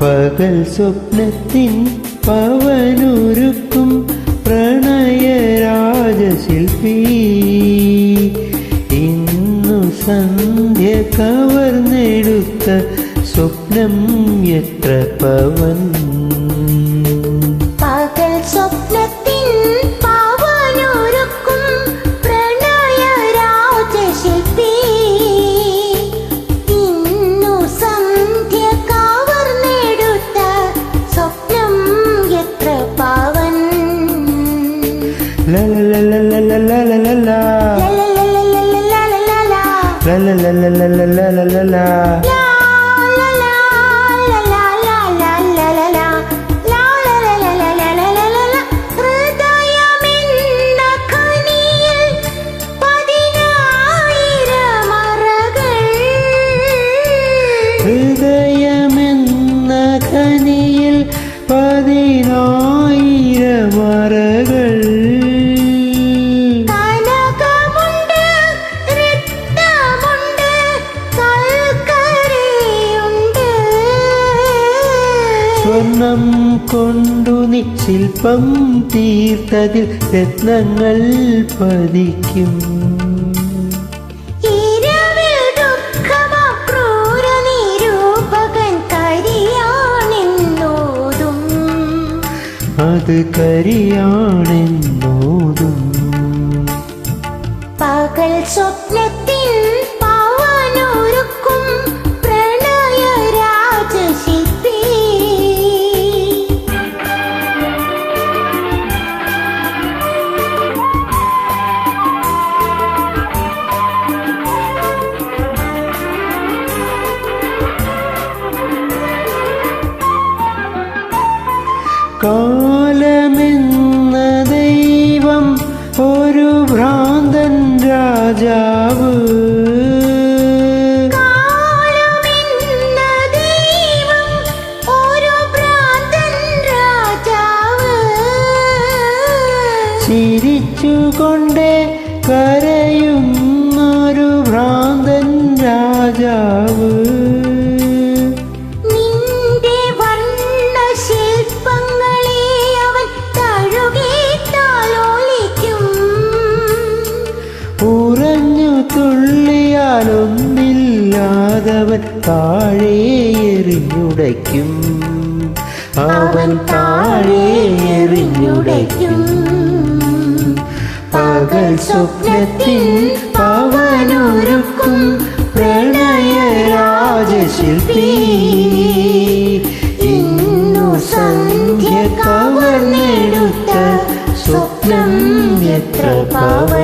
പകൽ സ്വപ്നത്തിൻ പവനൊരുക്കും പ്രണയ രാജശില്പി ഇന്നു സന്ധ്യ കവർന്നെടുത്ത സ്വപ്നം എത്ര പവൻ. സ്വപ്നത്തിൻ പാവനൊരുക്കും പ്രണയ രാജശില്പി ഇന്നു സന്ധ്യ കവർന്നെടുത്ത സ്വപ്നം എത്ര പാവൻ ലലലലലലലലല. ലലലലലലലലല. ലലലലലലലലല. ലാ ലാ ലാ ലാ ലാ ലാ ഹൃദയമെന്ന ഖനിയിൽ പതിനായിരം മറകൾ കനകമുണ്ട്, രത്നമുണ്ട്, കൽക്കരിയുണ്ട്. സ്വർണം കൊണ്ടു നീ ശില്പം തീർത്തതിൽ രത്നങ്ങൾ പതിക്കും കാത്ത് കരിയാണെന്നോതും പകൽ സ്വപ്ന ചിരിച്ചുകൊണ്ടേ കരയുന്നൊരു ഭ്രാന്തൻ രാജാവ്. ൊന്നില്ലാതവൻ താഴെയെറിഞ്ഞുടയ്ക്കും അവൻ താഴെയെറിഞ്ഞുടയ്ക്കും ഉറഞ്ഞു തുള്ളിയാലൊന്നില്ലാതവൻ താഴെ എറിഞ്ഞുടയ്ക്കും അവൻ താഴെ എറിഞ്ഞുടയ്ക്കും പകൽ സ്വപ്നത്തിൽ പവനൊരുക്കും പ്രണയ രാജശില്പി ഇന്നു സന്ധ്യ കവർന്നെടുത്ത സ്വപ്നം എത്ര പവൻ